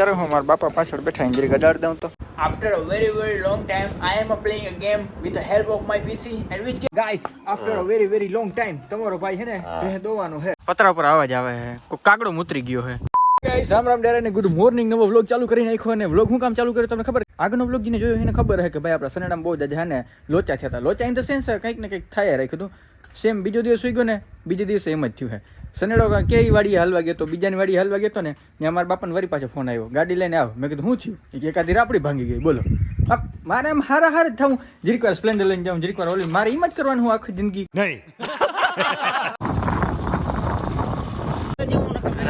ત્યારે હું મારા બાપા પાછળ બેઠા ઇન્જરી ગડાડ દઉં તો. After a very very long time I am playing a game with the help of my PC and which guys after a very very long time તમારો ભાઈ છે ને ભેહ દોવાનો છે. પતરા પર અવાજ આવે છે. કોઈ કાગડો મુતરી ગયો છે. ગાઈસ રામ રામ ડેરા ને ગુડ મોર્નિંગ નવો વ્લોગ ચાલુ કરી નાખ્યો અને વ્લોગ હું કામ ચાલુ કર્યો તમને ખબર? આગળનો વ્લોગ જેને જોયો એને ખબર છે કે ભાઈ આપણા સનેડામાં બહુ જ ને લોચા થયા હતા. લોચા ઇન ધ સેન્સ કંઈક ને કંઈક થાય રાખ્યું હતું. સેમ બીજો દિવસ સુઈ ગયો ને બીજે દિવસે એમ જ થયું છે. સનેડો કેવી વાડીએ હાલવા ગયો તો? બીજાની વાડી હાલવા ગયો તો ને? ત્યાં મારા બાપાને વરી પાછો ફોન આવ્યો ગાડી લઈને આવ. મેં કીધું હું છું એ કે એકાદી રાપડી ભાંગી ગઈ. બોલો. મારે એમ હારા હાર જ થવું જરીક વાર સ્પ્લેન્ડર લઈને જાઉં જરીક વાર ઓલી. મારે એમ જ કરવાનું હું આખી જિંદગી. નહીં.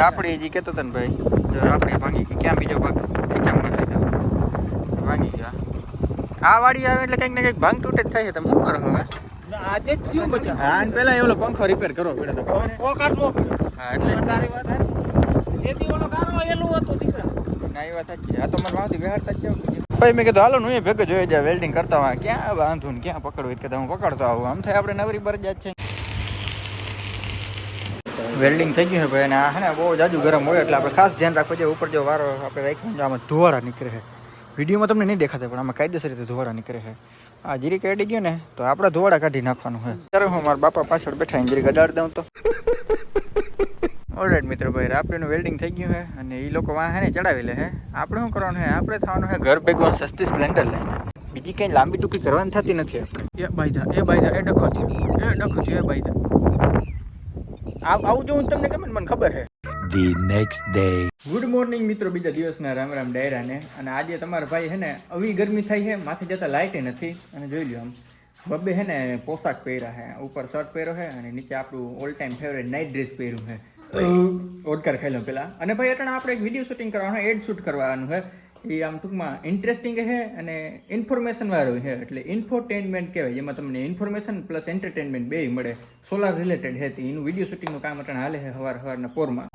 રાપડી હજી કહેતો તને ભાઈ જો રાપડી ભાંગી ગઈ ક્યાં બીજો ભાગ? ખીચા મારી લીધો. ભાંગી ગયા. આ વાડી આવે એટલે કંઈક ને કંઈક ભાંગ તૂટે જ થાય છે. તમે શું કરો હવે? આજે જ થયું બચા. હા અને પહેલા એ ઓલો પંખો રિપેર કરો પડે તો. છે? હા એટલે તારી વાત હતી એથી ઓલો કારો એલું હતું દીકરા. ના એ વાત સાચી. આ તો મને વાંધી બેહાડતા જ ભાઈ મેં કીધું હાલો હું એ ભેગો જોઈ જાય વેલ્ડિંગ કરતા હોય. ક્યાં બાંધું ને ક્યાં પકડવું? કે હું પકડતો આવું. આમ થાય આપણે નવરી પર જ છે. વેલ્ડિંગ થઈ ગયું છે ભાઈ અને આ હે ને બહુ જાજુ ગરમ હોય એટલે આપણે ખાસ ધ્યાન રાખવું જોઈએ. ઉપર જો વારો આપણે રાખ્યું આમાં ધોવાળા નીકળે છે. વિડીયોમાં તમને નહીં દેખાતા પણ આમાં કાયદેસર રીતે ધુવાળા નીકળે છે. આ જીરી કાઢી ગયું ને, તો આપણે ધોવાડા કાઢી નાખવાનું છે ત્યારે હું મારા બાપા પાછળ બેઠા જીરી ગડાડ દઉં તો. ઓલરાઈટ મિત્રો ભાઈ રાપડીનું વેલ્ડિંગ થઈ ગયું છે અને એ લોકો વાહને ચડાવી લે છે આપણે શું કરવાનું છે આપણે થવાનું છે ઘર ભેગું સસ્તી સ્પ્લેન્ડર લઈને. બીજી કંઈ લાંબી ટૂંકી કરવાની થતી નથી આપણે. એ બાઈધા એ બાઈધા એ ડખો થયો. એ ડખો થયો, એ બાઈધા આવ આવું જોવું તમને ગમે મને ખબર છે the next day good morning મિત્રો બીજા દિવસના રામ રામ ડાયરાને. અને આજે તમારા ભાઈ હે ને આવી ગરમી થઈ છે માથે જતા લાઇટે નથી. અને જોઈ લ્યો આમ બબ્બે હે ને પોશાક પહેર્યા છે ઉપર શર્ટ પહેર્યો છે અને નીચે આપણું all time favourite night dress પહેર્યું છે ઓડકાર ખાઈ લો પેલા. અને ભાઈ અટાણે આપણે એક વીડિયો શૂટિંગ કરવાનું એડ શૂટ કરવાનું છે એ આમ ટૂંકમાં ઇન્ટરેસ્ટિંગ છે અને ઇન્ફોર્મેશન વાળું છે એટલે ઇન્ફોટેનમેન્ટ કહેવાય. જેમાં તમને ઇન્ફોર્મેશન પ્લસ એન્ટરટેનમેન્ટ બે મળે. સોલાર રિલેટેડ છે તે એનું વીડિયો શૂટિંગનું કામ અટાણે હાલે છે સવાર સવારના પોરમાં.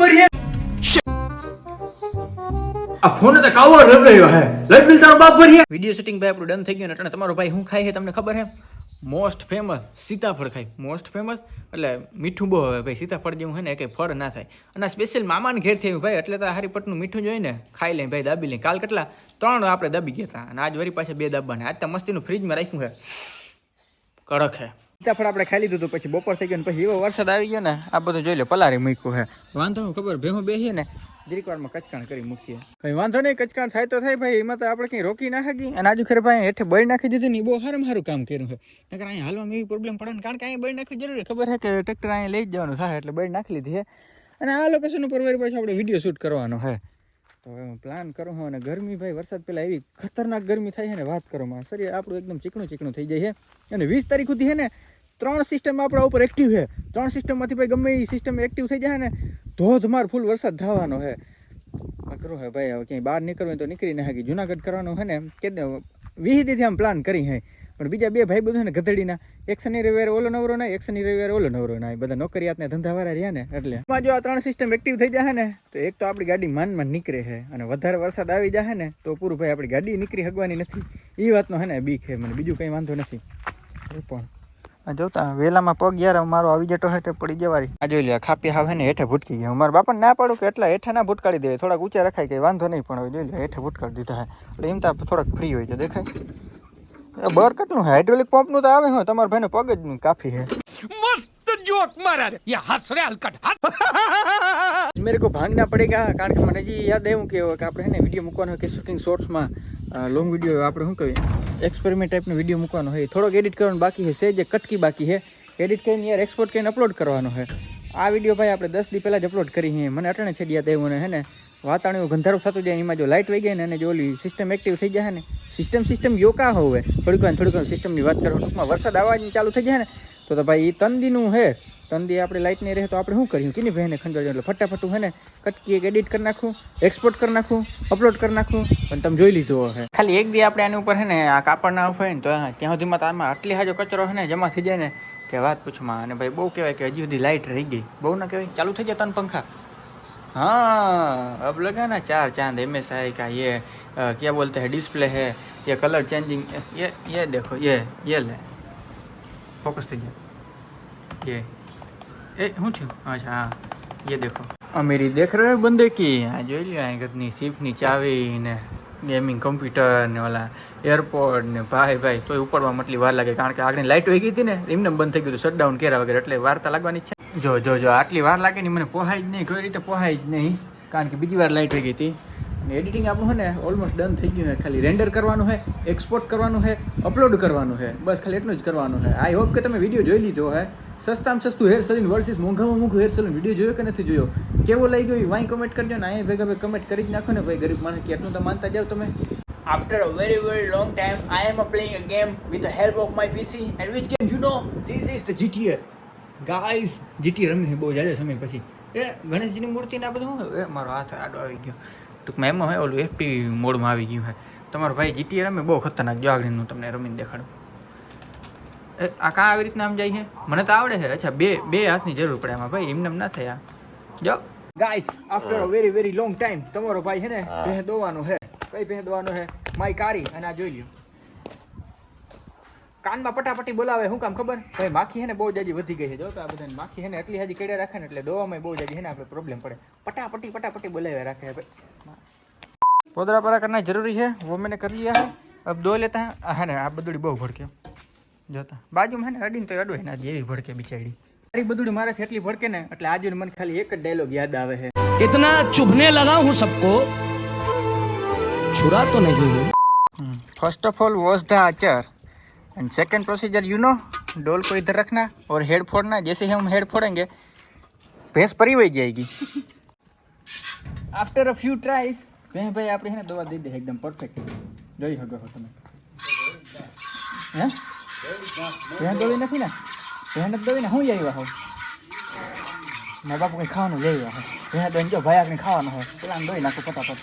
તેરો આ ફોન તો કાવો રબડાયો હે. લાઈટ બિલ તારો બાપ ભરી વિડિયો સેટિંગ ભાઈ આપણું ડન થઈ ગયું એટલે તમારો ભાઈ હું ખાય હે તમને ખબર હે મોસ્ટ ફેમસ સીતાફળ ખાય. Most famous? એટલે મીઠું બહુ હવે ભાઈ સીતાફળ જેવું છે ને કંઈ ફળ ના થાય. અને આ સ્પેશિયલ મામાને ઘેર થયું ભાઈ એટલે તો હરિપટનું મીઠું જોઈને ખાઈ લઈ ભાઈ દાબી લે કાલ કેટલા? ત્રણ આપણે દાબી ગયા હતા. અને આજ વરી પાછા બે દાબવાના આજ તો મસ્તીનું ફ્રીજમાં રાખ્યું છે. કડક હે સીતાફળ આપણે ખાઈ લીધું હતું પછી બપોર થઈ ગયો પછી એવો વરસાદ આવી ગયો ને, આ બધું જોઈ લે, પલારી મૂક્યું હે. વાંધો નહીં, ખબર, ભેહું બેસીએ ને, દરેક વારમાં કચકાણ કરી મૂકીએ. કઈ વાંધો નહીં, કચકાણ થાય તો થાય ભાઈ, એમાં તો આપણે કંઈ રોકી ના શકી અને આજુ ખરે ભાઈ હેઠે બળી નાખી દીધું ને બહુ સારું સારું કામ કર્યું છે. નકર અહીંયા હાલવામાં એવી પ્રોબ્લેમ પડે ને, કારણ કે અહીંયા બળી નાખવી જરૂરી ખબર છે કે ટ્રેક્ટર અહીંયા લઈ જવાનું થાય એટલે બળી નાખી લીધી છે. અને આ લોકેશન ઉપર વળી પાછું આપણે વીડિયો શૂટ કરવાનો છે. તો હવે પ્લાન કરું છું અને ગરમી ભાઈ, વરસાદ પહેલાં એવી ખતરનાક ગરમી થાય છે ને વાત કરો માં. શરીર આપણું એકદમ ચીકણું ચીકણું થઈ જાય છે. અને વીસ તારીખ સુધી છે ને ત્રણ સિસ્ટમ આપણા ઉપર એક્ટિવ છે. ત્રણ સિસ્ટમમાંથી ભાઈ ગમે એ સિસ્ટમ એક્ટિવ થઈ જાય ને, ધોધમાર ફૂલ વરસાદ થવાનો છે. કરો હે ભાઈ, હવે ક્યાંય બહાર નીકળવું તો નીકળી ના શકી જુનાગઢ કરવાનું છે ને, કે વિહિદીથી આમ પ્લાન કરી હે પણ બીજા બે ભાઈ બધું ને ગધડીના, એક શનિ રવિવારે ઓલો નવરો ના એક શનિ રવિવારે ઓલો નવરો ના બધા નોકરિયાત ને ધંધાવાળા રહ્યા ને એટલે. એમાં જો આ ત્રણ સિસ્ટમ એક્ટિવ થઈ જાય ને, તો એક તો આપણી ગાડી માનમાં નીકળે છે અને વધારે વરસાદ આવી જાય ને, તો પૂરું ભાઈ આપણી ગાડી નીકળી શકવાની નથી. એ વાતનો હે ને બીક છે, મને બીજું કંઈ વાંધો નથી. પણ. જોતા વેલામાં પગ યાર મારો આવી જતો હેઠે પડી જવારી આ જોઈ લે ખાપી હાવે ને, હેઠે ભૂટકી ગયા મારા બાપાને ના પાડું કે એટલા હેઠે ના ભૂટકાળી દે થોડાક ઊંચા રખાય કે વાંધો નહીં, પણ જોઈ લે હેઠે ભૂટકાળી દીધા એટલે એમ તો થોડાક ફ્રી હોય છે, દેખાય. બર કેટલું હાઇડ્રોલિક પંપનું તો આવે હો તમારા ભાઈને પગ જ કાફી હે. મસ્ત જોક મારા રે યે હસ રે હલકટ મેરે કો ભાગના પડેગા કારણ કે મને જી યાદ આવ્યું કે કે આપણે ને વિડિયો મૂકવાનો કે શૂટિંગ શોર્ટ્સમાં લોંગ વિડિયો આપણે શું કહીએ? એક્સપેરિમેન્ટ ટાઈપનો વિડિયો મૂકવાનો હોય. થોડોક એડિટ કરવાનો બાકી છે જે કટકી બાકી હે. એડિટ કરીને યાર એક્સપોર્ટ કરીને અપલોડ કરવાનો છે આ વીડિયો ભાઈ આપણે દસ દી પહેલાં જ અપલોડ કરી હે. મને અટાણે છેડિયા દેવું હે ને? વાતાવરણ ગંધારું થતું જાય એમાં જો લાઇટ વહી ગઈ ને અને જો ઓલી સિસ્ટમ એક્ટિવ થઈ જાય ને સિસ્ટમ સિસ્ટમ યોકા હોવે? થોડીક વાર થોડીક સિસ્ટમની વાત કરો ટૂંકમાં વરસાદ આવવાની ચાલુ થઈ જાય ને, તો તો ભાઈ એ તંદીનું હે. તંદી આપણે લાઇટ નહીં રહે તો આપણે શું કર્યું કીની ભાઈને ખંજોળ એટલે ફટાફટ હે ને, કટકી એક એડિટ કરી નાખું એક્સપોર્ટ કરી નાખું અપલોડ કરી નાખું, પણ તમે જોઈ લીધું હે ખાલી એક દી આપણે આની ઉપર હે ને, આ કાપડ ના હોય ને, તો ત્યાં સુધીમાં તો આમાં આટલી હાજો કચરો હે ને, જમા થઈ જાય ને, કે વાત પૂછમાં અને ભાઈ બહુ કહેવાય કે હજી સુધી લાઇટ રહી ગઈ. બહુ ના કહેવાય, ચાલુ થઈ જાય તન પંખા. हाँ अब लगा ना चार चांद एम एस आई का ये अ, क्या बोलते हैं डिस्प्ले है ये कलर चेंजिंग ये ये देखो ये ये ले फोकस થઈ ગયો ये ए શું થયું અચ્છા હા ये देखो अमेरी देख रहे हो बंदे की આ જોઈ લ્યો આ ઘરની સીફની ચાવી ને ગેમિંગ કમ્પ્યુટર ને ઓલા એરપોર્ટ ને ભાઈ ભાઈ તોય ઉપડવા મટલી વાર લાગે કારણ કે આગળ લાઇટ વહી ગઈ હતી ને એમને બંધ થઈ ગયું હતું શટડાઉન કર્યા વગર એટલે વાર તો લાગવાની જ છે જો જો જો આટલી વાર લાગે ને મને પોહાય જ નહીં કોઈ રીતે પોહાય જ નહીં. કારણ કે બીજી વાર લાઇટ થઈ ગઈ હતી. અને એડિટિંગ આપણું છે ને ઓલમોસ્ટ ડન થઈ ગયું છે. ખાલી રેન્ડર કરવાનું છે એક્સપોર્ટ કરવાનું છે અપલોડ કરવાનું છે. બસ ખાલી એટલું જ કરવાનું છે. આઈ હોપ કે તમે વીડિયો જોઈ લીધો છે. સસ્તામાં સસ્તું હેર સલૂન વર્સિસ મોંઘામાં મોંઘું હેર સલૂન વીડિયો જોયો કે નથી જોયો? કેવો લઈ ગયો વાંઈ કમેન્ટ કરજો ને. અહીંયા ભેગા ભેગા કમેન્ટ કરી જ નાખો ને. ભાઈ ગરીબ માણસ કેટલું તો માનતા જાવ તમે. After a very very long time, I am playing a game with the help of my PC. And which game? You know? Is the GTA guys GT રમી બહુ જાજા સમય પછી. એ ગણેશજીની મૂર્તિને આ બધું? એ મારો હાથ આડો આવી ગયો. ટૂંકમાં એમાં હોય ઓલું એફપી મોડમાં આવી ગયું હોય. તમારો ભાઈ જીટી રમે બહુ ખતરનાક જો આગળનું તમને રમીને દેખાડું. એ આ કાં આવી રીતના આમ જાય છે? મને તો આવડે છે. અચ્છા બે બે હાથની જરૂર પડે આમાં ભાઈ. એમને એમ ના થાય જો. Guys after a very very long time તમારો ભાઈ છે ને ભેં છે. કઈ ભેં દોવાનો છે? માય કારી અને આ જોઈ લ્યો. કાનમાં પટાપટી બોલાવે શું કામ ખબર? ભાઈ માખી હેને બહુ જાજી વધી ગઈ છે. જો તો આ બધાને માખી હે ને એટલી હજી કેડ્યા રાખે ને એટલે દોવામાં બહુ જાજી હે આપણે પ્રોબ્લેમ પડે. પટાપટી પટાપટી બોલાવ્યા રાખે ભાઈ પોદરા પરા કરના જરૂરી છે. વો કરી લીયા હે અબ દો લેતા હે. હા ને આ બધુડી બહુ ભડકે. જોતા બાજુમાં હે ને અડીને તો અડવાય. ને જેવી ભડકે બિચારી. મારી બધુડી મારાથી એટલી ભડકે ને એટલે આજે મને ખાલી એક જ ડાયલોગ યાદ આવે છે. ઇતના ચુભને લગા હું સબકો છુરા તો નહીં first of all was the archer and second procedure you know डोल को इधर रखना और हेड फोड़ना जैसे ही हम हेड फोड़ेंगे भैंस परी वही जाएगी आफ्टर अ फ्यू ट्राइज ભેં ભાઈ આપણે છે ને દવા દઈ દે એકદમ પરફેક્ટ જોઈ શકો છો તમે હે ભેં દોડી નથી ને ભેં નથી દોડી ને હું જઈ હો મારા બાપુ કંઈ ખાવાનું લઈ આવ્યા હે ભેં દોઈને જો ભાઈ આપણે ખાવાનું હોય પેલા દોઈ નાખું ફટાફટ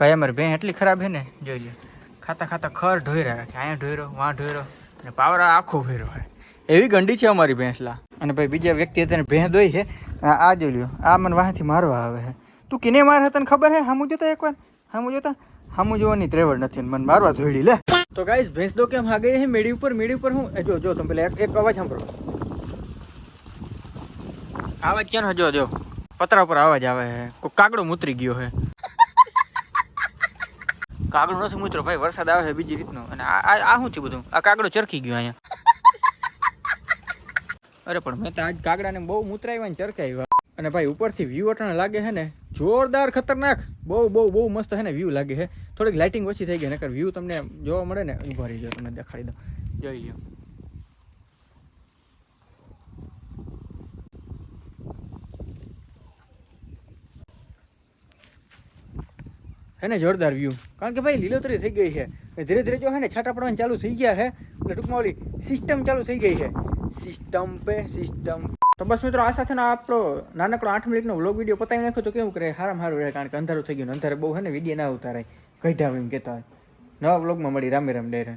ભાઈ અમારી બેન એટલી ખરાબ છે ને જોઈ લો ખાતા ખાતા ખર ઢોયરા રાખે અહીંયા ઢોયરો વાં ઢોયરો અને પાવરા આખો ભેરો હોય. એવી ગંડી છે અમારી ભેંસલા અને ભાઈ બીજા વ્યક્તિ હતા ભેં દોઈ છે. આ જોઈ લ્યો આ મને વાંથી મારવા આવે છે. તું કિને માર તને ખબર હે? હામું જોતા એકવાર? હામું જોતા? હામું જોવાની ત્રેવડ નથી મને મારવા જોઈડી લે. તો ગાઈસ ભેંસ દો કેમ હા ગઈ છે? મેડી ઉપર મેડી ઉપર હું જો જો તમે પેલા એક અવાજ સાંભળો. અવાજ કેનો જો જો. પતરા ઉપર અવાજ આવે છે. કોઈ કાગડો મૂતરી ગયો છે. કાગડો નથી મૂત્રો ભાઈ, વરસાદ આવે છે બીજી રીતનો. અને આ શું છે બધું? આ કાગડો ચરખી ગયો અહીંયા. અરે પણ મેં તો આજ કાગડાને બહુ મૂતરાવ્યા ને ચરકાવ્યા અને ભાઈ, ઉપરથી વ્યૂ અટાણે લાગે છે ને, જોરદાર ખતરનાક. બહુ બહુ બહુ મસ્ત છે ને વ્યૂ લાગે છે. થોડીક લાઇટિંગ ઓછી થઈ ગઈ, નકર વ્યૂ તમને જોવા મળે ને, ઊભા રહી જાઓ તમને દેખાડી દઉં. જોઈ લ્યો. હે ને જોરદાર વ્યૂ કારણ કે ભાઈ લીલોતરી થઈ ગઈ છે. ધીરે ધીરે જો હે ને છાંટા પડવાની ચાલુ થઈ ગયા છે, એટલે ટૂંકમાં ઓલી સિસ્ટમ ચાલુ થઈ ગઈ છે. સિસ્ટમ પે સિસ્ટમ તો બસ મિત્રો, આ સાથે આપણો નાનકડો આઠ મિનિટનો વ્લોગ વીડિયો પતાવી નાખ્યો તો કેવું કરે? હારામ હારું રહે, કારણ કે અંધારું થઈ ગયું અંધારે બહુ હે ને વીડિયો ના ઉતારાય. ગઈઢા એમ કહેતા હોય. નવા વ્લોગમાં મળી રામે રામ ડેરે.